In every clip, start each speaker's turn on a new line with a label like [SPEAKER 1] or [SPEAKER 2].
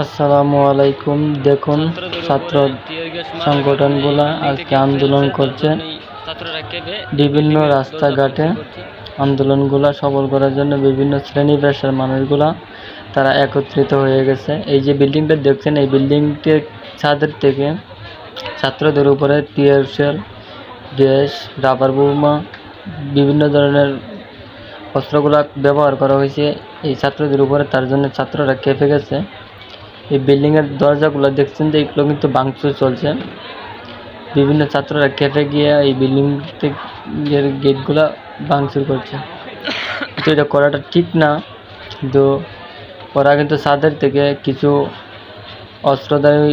[SPEAKER 1] আসসালামু আলাইকুম। দেখুন, ছাত্র সংগঠনগুলা আজকে আন্দোলন করছে। বিভিন্ন রাস্তাঘাটে আন্দোলনগুলা সফল করার জন্য বিভিন্ন শ্রেণি পেশার মানুষগুলা তারা একত্রিত হয়ে গেছে। এই যে বিল্ডিংটা দেখছেন, এই বিল্ডিংটির ছাদের থেকে ছাত্রদের উপরে টিয়ার গ্যাস, রাবার বোমা, বিভিন্ন ধরনের অস্ত্রগুলা ব্যবহার করা হয়েছে। এই ছাত্রদের উপরে তার জন্য ছাত্ররা কেঁপে গেছে। এই বিল্ডিংয়ের দরজাগুলো দেখছেন যে এগুলো কিন্তু ভাঙচুর চলছে। বিভিন্ন ছাত্ররা কেঁপে গিয়ে এই বিল্ডিং এর গেটগুলো ভাঙচুর করছে। কিন্তু এটা করাটা ঠিক না, কিন্তু ওরা কিন্তু ছাদের থেকে কিছু অস্ত্রধারী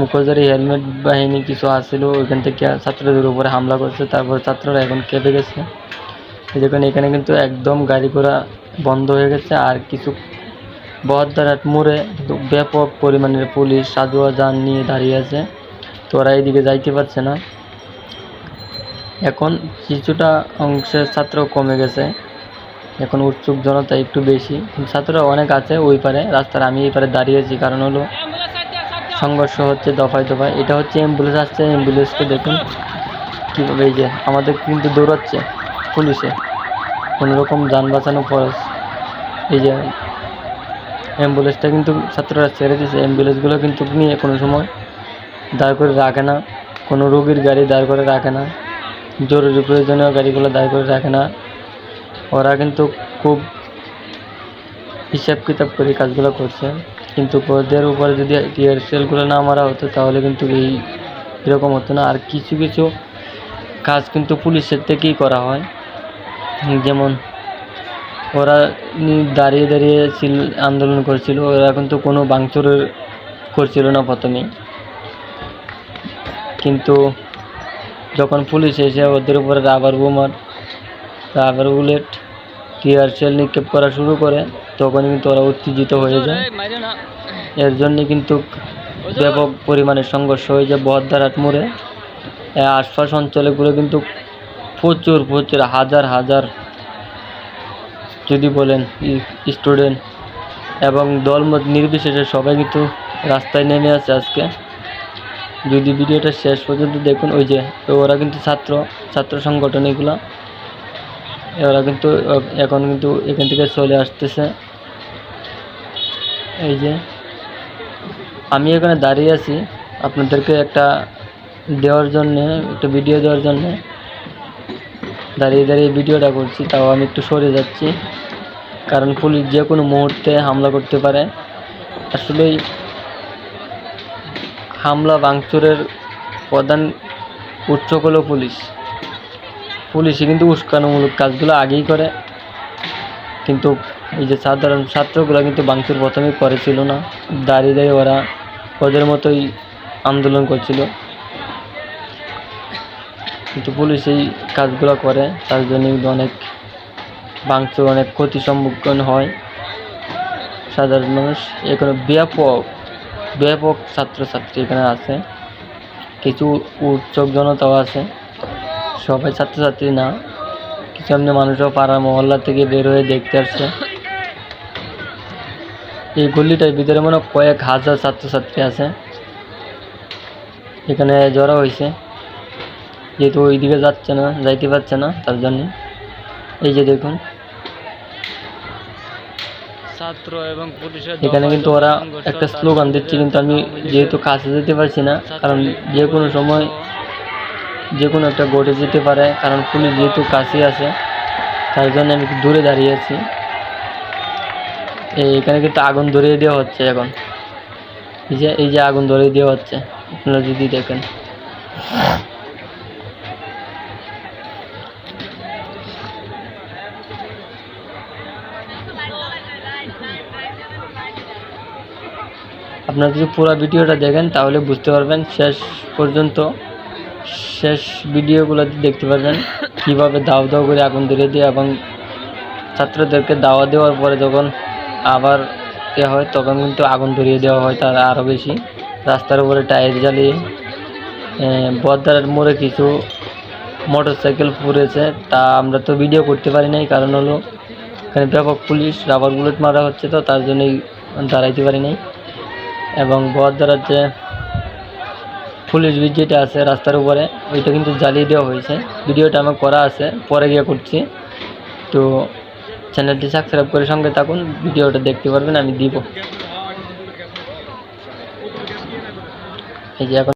[SPEAKER 1] মুখোশধারী হেলমেট বাহিনী কিছু আসছিল, ওইখান থেকে ছাত্রদের উপরে হামলা করছে, তারপর ছাত্ররা এখন কেঁপে গেছে। দেখুন, এখানে কিন্তু একদম গাড়ি ঘোড়া বন্ধ হয়ে গেছে, আর কিছু বহদ্দারহাট মোড়ে ব্যাপক পরিমাণের পুলিশ সাজোয়া যান নিয়ে দাঁড়িয়ে আছে। তো ওরা এদিকে যাইতে পারছে না। এখন কিছুটা অংশের ছাত্র কমে গেছে। এখন উৎসুক জনতা একটু বেশি। ছাত্ররা অনেক আছে ওই পারে, রাস্তার আমি এই পারে দাঁড়িয়েছি কারণ হলো সংঘর্ষ হচ্ছে দফায় দফায়। এটা হচ্ছে অ্যাম্বুলেন্স আসছে অ্যাম্বুলেন্সকে দেখুন কীভাবে এই যে আমাদের কিন্তু দৌড়াচ্ছে পুলিশে। কোনো রকম যান বাঁচানো খরচ এই যে অ্যাম্বুলেন্সটা কিন্তু ছাত্ররা ছেড়ে দিয়েছে। অ্যাম্বুলেন্সগুলো কিন্তু নিয়ে কোনো সময় দাঁড় করে রাখে না। কোনো রোগীর গাড়ি দাঁড় করে রাখে না। জরুরি প্রয়োজনীয় গাড়িগুলো দাঁড় করে রাখে না। ওরা কিন্তু খুব হিসাব কিতাব করে কাজগুলো করছে। কিন্তু ওদের উপরে যদি টিয়ার সেলগুলো না মারা হতো, তাহলে কিন্তু এই এরকম হতো না। আর কিছু কিছু কাজ কিন্তু পুলিশের থেকেই করা হয়। যেমন ওরা দাঁড়িয়ে দাঁড়িয়ে ছিল আন্দোলন করছিল ওরা কিন্তু কোনো ভাঙচুরের করছিল না প্রথমে। কিন্তু যখন পুলিশ এসে ওদের উপরে রাবার বোমার রাবার বুলেট টিয়ার সেল নিক্ষেপ করা শুরু করে তখন কিন্তু ওরা উত্তেজিত হয়ে যায়। এর জন্য কিন্তু ব্যাপক পরিমাণে সংঘর্ষ হয়ে যায় বহদ্দারহাট মোড়ে। এ আশপাশ অঞ্চলগুলো কিন্তু প্রচুর প্রচুর হাজার হাজার যদি বলেন স্টুডেন্ট এবং দলমত নির্বিশেষে সবাই কিন্তু রাস্তায় নেমে আছে আজকে। যদি ভিডিওটা শেষ পর্যন্ত দেখুন, ওই যে, ওরা কিন্তু ছাত্র ছাত্র সংগঠন এগুলো। ওরা কিন্তু এখন কিন্তু এখান থেকে চলে আসতেছে। এই যে, আমি এখানে দাঁড়িয়ে আছি আপনাদেরকে একটা দেওয়ার জন্যে, একটা ভিডিও দেওয়ার জন্যে। দাঁড়িয়ে দাঁড়িয়ে ভিডিওটা করছি, তাও আমি একটু সরে যাচ্ছি। কারণ পুলিশ যে কোনো মুহূর্তে হামলা করতে পারে। আসলেই হামলা ভাঙচুরের প্রধান উৎস হলো পুলিশ। পুলিশই কিন্তু উস্কানোমূলক কাজগুলো আগেই করে। কিন্তু এই যে সাধারণ ছাত্রগুলো কিন্তু ভাঙচুর প্রথমে করেছিল না। দাঁড়িয়ে দাঁড়িয়ে ওরা ওদের মতোই আন্দোলন করছিল। কিন্তু পুলিশ এই কাজগুলো করে, তার জন্য অনেক ভাঙচুর অনেক ক্ষতি সম্মুখীন হয়। সাধারণ মানুষ, এখানে ব্যাপক ব্যাপক ছাত্রছাত্রী এখানে আছে। কিছু উৎসব জনতাও আছে। সবাই ছাত্রছাত্রী না। কিছু এমনি মানুষও পাড়া মহল্লা থেকে বের হয়ে দেখতে আসছে। এই গল্লিটার ভিতরে মনে কয়েক হাজার ছাত্রছাত্রী আছে। এখানে জড়ো হয়েছে। যেহেতু ওইদিকে যাচ্ছে না, যাইতে পারছে না তার জন্য। এই যে দেখুন। এখানে কিন্তু ওরা একটা স্লোগান দিচ্ছে কিন্তু আমি যেহেতু কাছে যেতে পারছি না কারণ যে কোনো সময় যে কোনো একটা ঘটে যেতে পারে কারণ পুলিশ যেহেতু কাছে আছে তার জন্য আমি দূরে দাঁড়িয়ে আছি। এই এখানে কিন্তু আগুন ধরিয়ে দেওয়া হচ্ছে এখন। এই যে এই যে আগুন ধরিয়ে দেওয়া হচ্ছে আপনারা যদি দেখেন। আপনারা যদি পুরো ভিডিওটা দেখেন, তাহলে বুঝতে পারবেন শেষ পর্যন্ত, শেষ ভিডিওগুলো দেখতে পারবেন, কীভাবে দাও দাও করে আগুন ধরিয়ে দিয়ে এবং ছাত্রদেরকে দাওয়া দেওয়ার পরে যখন আবার এ হয়, তখন কিন্তু আগুন ধরিয়ে দেওয়া হয় তার আরও বেশি। রাস্তার উপরে টায়ার জ্বালিয়ে বদ্দারের মোড়ে কিছু মোটর সাইকেল পুড়েছে, তা আমরা তো ভিডিও করতে পারি নাই, কারণ হলো এখানে ব্যাপক পুলিশ, রাবার বুলেট মারা হচ্ছে তো, তার জন্যই দাঁড়াইতে পারি নাই। এবং বড়দার যে পুলিশ ব্রিজ যেটা আছে রাস্তার উপরে, ওইটা কিন্তু জ্বালিয়ে দেওয়া হয়েছে। ভিডিওটা আমার করা আছে, পরে গিয়ে করছি। তো চ্যানেলটি সাবস্ক্রাইব করে সঙ্গে থাকুন, ভিডিওটা দেখতে পারবেন, আমি দিব। এই যে এখন